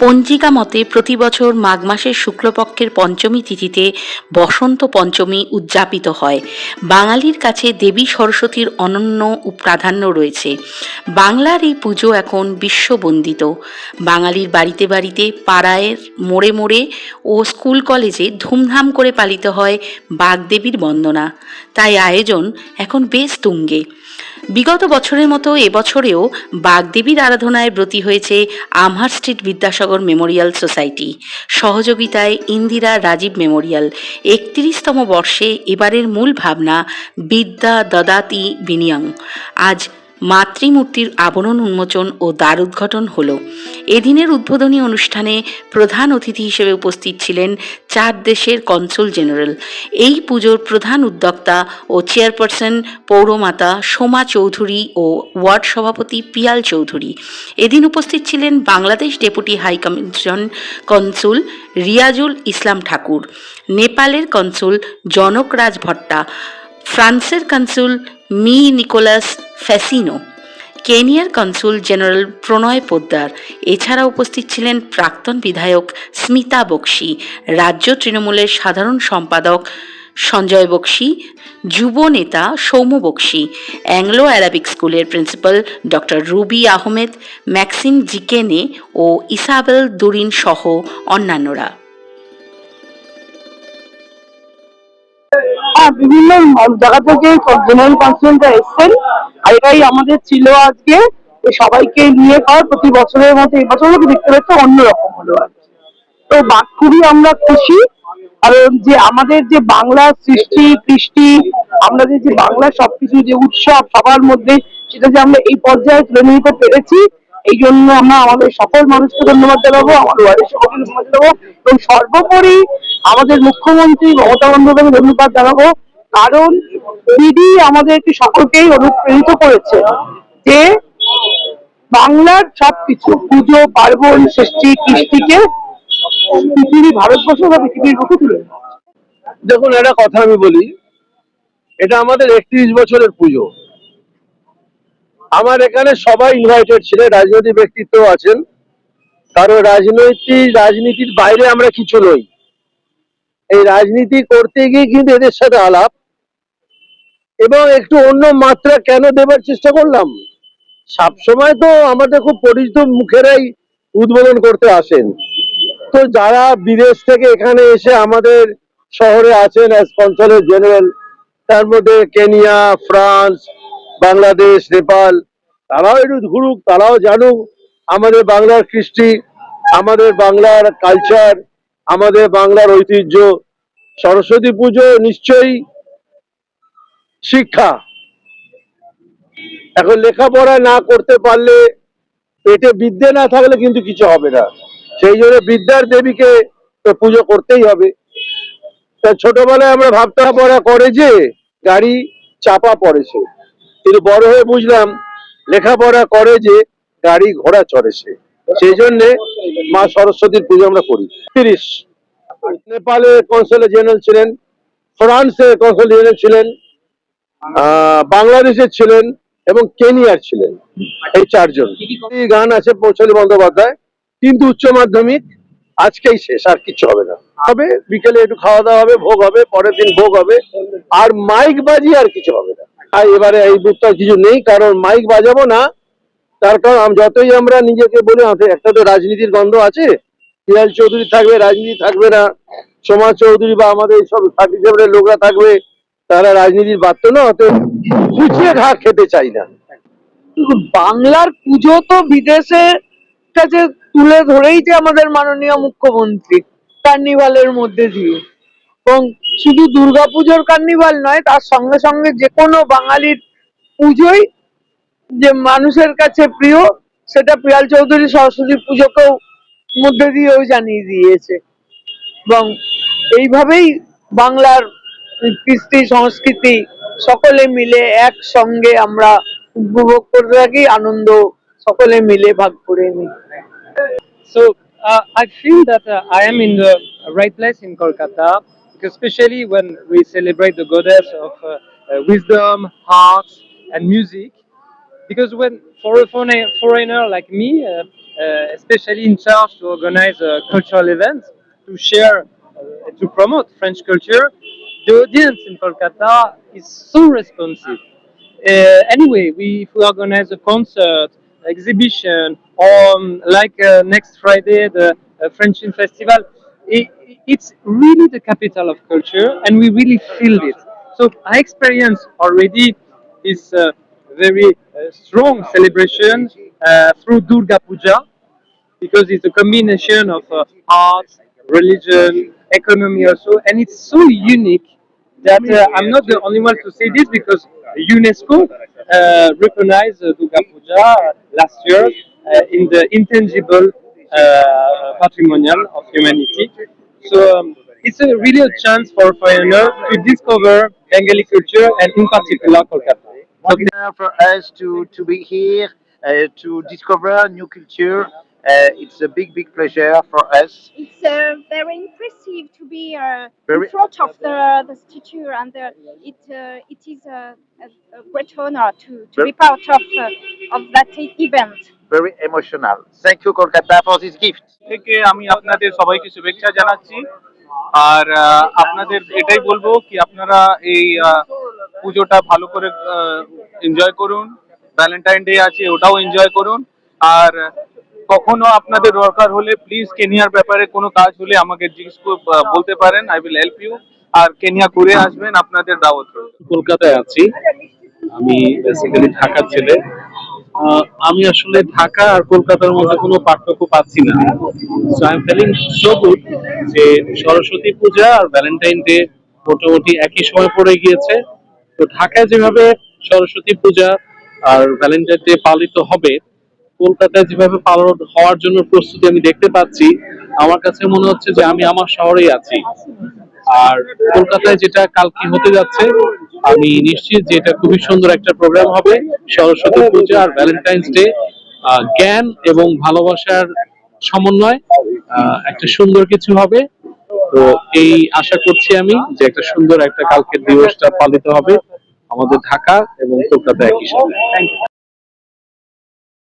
পঞ্জিকা মতে প্রতি বছর মাঘ মাসের শুক্লপক্ষের পঞ্চমী তিথিতে বসন্ত পঞ্চমী উদযাপিত হয়। বাঙালির কাছে দেবী সরস্বতীর অনন্য প্রাধান্য রয়েছে। বাংলার এই পুজো এখন বিশ্ববন্দিত। বাঙালির বাড়িতে বাড়িতে পাড়ায়ের মোড়ে মোড়ে ও স্কুল কলেজে ধুমধাম করে পালিত হয় বাগদেবীর বন্দনা। তাই আয়োজন এখন বেশ তুঙ্গে। বিগত বছরের মতো এবছরেও বাগদেবীর আরাধনায় ব্রতী হয়েছে Amherst street Vidyasagar memorial society. সহযোগিতায় ইন্দিরা রাজীব মেমোরিয়াল। একত্রিশতম বর্ষে এবারের মূল ভাবনা বিদ্যা দদাতি বিনিয়ং। আজ মাতৃমূর্তির আবরণ উন্মোচন ও দ্বার উদ্ঘাটন হল। এদিনের উদ্বোধনী অনুষ্ঠানে প্রধান অতিথি হিসেবে উপস্থিত ছিলেন চার দেশের কনসুল জেনারেল। এই পুজোর প্রধান উদ্যোক্তা ও চেয়ারপারসন পৌরমাতা সোমা চৌধুরী ও ওয়ার্ড সভাপতি পিয়াল চৌধুরী। এদিন উপস্থিত ছিলেন Bangladesh deputy high commission consul Riazul Islam Thakur, নেপালের কনসুল জনক রাজ ভট্টা, ফ্রান্সের কনসুল মি নিকোলাস ফ্যাসিনো, কেনিয়ার কনসুল জেনারেল প্রণয় পোদ্দার এছাড়া উপস্থিত ছিলেন প্রাক্তন বিধায়ক স্মিতা বক্সি, রাজ্য তৃণমূলের সাধারণ সম্পাদক সঞ্জয় বক্সি, যুব নেতা সৌম্য বক্সি, অ্যাংলো অ্যারাবিক স্কুলের principal doctor Ruby Ahmed, Maxim জিকেনে ও ইসাবেল দুরিন সহ অন্যান্যরা। বিভিন্ন জায়গা থেকে জেনারেল এসছেন? আর এটাই আমাদের ছিল আজকে সবাইকে নিয়ে প্রতি বছরের মতো দেখতে অন্যরকম হলো আর তো খুবই আমরা খুশি, কারণ যে আমাদের যে বাংলার সৃষ্টি, কৃষ্টি আমাদের যে বাংলার সবকিছু যে উৎসব সবার মধ্যে, সেটা যে আমরা এই পর্যায়ে তুলে নিতে পেরেছি, এই জন্য আমরা আমাদের সকল মানুষকে ধন্যবাদ জানাব, আমাদের ওয়ার্ডের সকলকে ধন্যবাদ জানাব, এবং সর্বোপরি আমাদের মুখ্যমন্ত্রী মমতা বন্দ্যোপাধ্যায় ধন্যবাদ জানাব। কারণ দিদি আমাদেরকে সকলকেই অনুপ্রেরিত করেছে যে বাংলার সবকিছু, পুজো, পার্বণ সৃষ্টি কৃষ্টিকে পৃথিবী, ভারতবর্ষ বা পৃথিবীর মুখে তুলে দেখুন, একটা কথা আমি বলি। এটা আমাদের একত্রিশ বছরের পুজো। আমার এখানে সবাই ইনভাইটেড ছিলেন, রাজনৈতিক ব্যক্তিত্ব আছেন। কারণ রাজনৈতিক, রাজনীতির বাইরে আমরা কিছু নই। এই রাজনীতি করতে গিয়ে কিন্তু এদের সাথে আলাপ। এবং একটু অন্য মাত্রা কেন দেবার চেষ্টা করলাম? সবসময় তো আমাদের খুব পরিচিত মুখেরাই উদ্বোধন করতে আসেন। তো যারা বিদেশ থেকে এখানে এসে আমাদের শহরে আছেন কনসালেট জেনারেল তার মধ্যে কেনিয়া, ফ্রান্স, বাংলাদেশ, নেপাল, তারাও একটু ঘুরুক, তারাও জানুক। আমাদের বাংলার কৃষ্টি, আমাদের বাংলার কালচার আমাদের বাংলার ঐতিহ্য। সরস্বতী পুজো নিশ্চয়ই শিক্ষা। এখন লেখাপড়া না করতে পারলে পেটে বিদ্যে না থাকলে কিন্তু কিছু হবে না। সেই জন্য বিদ্যার দেবীকে পুজো করতেই হবে। তা ছোটবেলায় আমরা ভাবতে পড়া করে যে গাড়ি চাপা পড়েছে। কিন্তু বড় হয়ে বুঝলাম লেখাপড়া করে যে গাড়ি ঘোড়া চড়ে সে সেই জন্যে মা সরস্বতীর পুজো আমরা করি। তিরিশ। নেপালে কনসুলেট জেনারেল ছিলেন, ফ্রান্সের কনসুলেট জেনারেল ছিলেন বাংলাদেশের ছিলেন এবং কেনিয়ার ছিলেন এই চারজন। গান আছে পৌঁছলি বন্দ্যোপাধ্যায়, কিন্তু উচ্চ মাধ্যমিক, আজকেই শেষ, আর কিছু হবে না। হবে, বিকেলে একটু খাওয়া দাওয়া হবে, ভোগ হবে, পরের দিন ভোগ হবে, আর মাইক বাজি আর কিছু হবে না। আর এবারে এই বুথটা কিছু নেই, কারণ মাইক বাজাবো না তার কারণ যতই আমরা নিজেকে বলি একটা তো রাজনীতির গন্ধ আছে। পিয়াল চৌধুরী থাকবে, রাজনীতি থাকবে না। সমাজ চৌধুরী বা আমাদের সব সার্টিফিকেটের লোকরা থাকবে, তারা রাজনীতির বাধ্য না, অতএব গুছিয়ে ঘা খেতে চাই না। বাংলার পুজো তো বিদেশে কাছে তুলে ধরেই যে আমাদের মাননীয় মুখ্যমন্ত্রী কার্নিভালের মধ্যে দিয়ে। এবং শুধু দুর্গাপুজোর কার্নিভাল নয়, তার সঙ্গে সঙ্গে যে কোনো বাঙালির পুজোই যে মানুষের কাছে প্রিয়, সেটা পিয়াল চৌধুরী সরস্বতী পুজোকেও মধ্যে দিয়েও জানিয়ে দিয়েছে। এবং এইভাবেই বাংলার কৃষ্টি, সংস্কৃতি সকলে মিলে এক সঙ্গে আমরা উপভোগ করে থাকি, আনন্দ সকলে মিলে ভাগ করে নি so I feel that I am in the right place in Kolkata specially when we celebrate the goddess of wisdom arts and music Because when for a foreigner, like me, uh, uh, especially in charge to organize uh, cultural events, to share, uh, to promote French culture. The audience in Kolkata is so responsive. Uh, anyway, we if we organize a concert, exhibition, or um, like uh, next Friday the French Film Festival, it, it's really the capital of culture, and we really feel it. So I experience already this very uh, strong celebration uh, through Durga Puja because it's a combination of uh, art, religion, economy also, and it's so unique that I'm not the only one to say this because UNESCO recognized Durga Puja last year in the intangible patrimonial of humanity. So um, it's a really a chance for foreigner to discover Bengali culture and in particular Kolkata. So honor for us to, to be here, uh, to discover new culture. Uh, it's a big, big pleasure for us. It's uh, very impressive to be uh, Very- in front of the, the statue, and uh, it uh, it is a, a, a great honor to, to be part of uh, of that e- event. Very emotional. Thank you, Kolkata, for this gift. থেকে আমি আপনাদের সবাইকে শুভেচ্ছা জানাচ্ছি আর আহ, আপনাদের এটাই বলবো কি আপনারা এই আহ, পুজোটা ভালো করে এনজয় করুন। ভ্যালেন্টাইন ডে আছে, ওটাও এনজয় করুন। আর কখনো আপনাদের দরকার হলে প্লিজ কেনিয়ার ব্যাপারে কোনো কাজ হলে আমাকে জিজ্ঞেস বলতে পারেন আই উইল হেল্প ইউ আর কেনিয়া ঘুরে আসবেন, আপনাদের দাওয়াত কলকাতায় আছি। আমি বেসিক্যালি ঢাকার ছেলে। আমি আসলে ঢাকা আর কলকাতার মধ্যে কোনো পার্থক্য পাচ্ছি না। So I am feeling so good যে সরস্বতী পূজা আর ভ্যালেন্টাইন ডে মোটামুটি একই সময় পড়ে গিয়েছে। তো ঢাকায় যেভাবে সরস্বতী পূজা আর ভ্যালেন্টাইন ডে পালিত হবে, কলকাতায় যেভাবে পালন হওয়ার জন্য প্রস্তুতি আমি দেখতে পাচ্ছি, আমার কাছে মনে হচ্ছে যে আমি আমার শহরেই আছি। আর কলকাতায় যেটা কালকে হতে যাচ্ছে, আমি নিশ্চিত যে এটা খুবই সুন্দর একটা প্রোগ্রাম হবে, সরস্বতী পূজা আর ভ্যালেন্টাইন্স ডে জ্ঞান এবং ভালোবাসার সমন্বয় একটা সুন্দর কিছু হবে। তো এই আশা করছি আমি যে একটা সুন্দর একটা কালকের দিবসটা পালিত হবে। আমাদের ঢাকা এবং কলকাতা একই সাথে।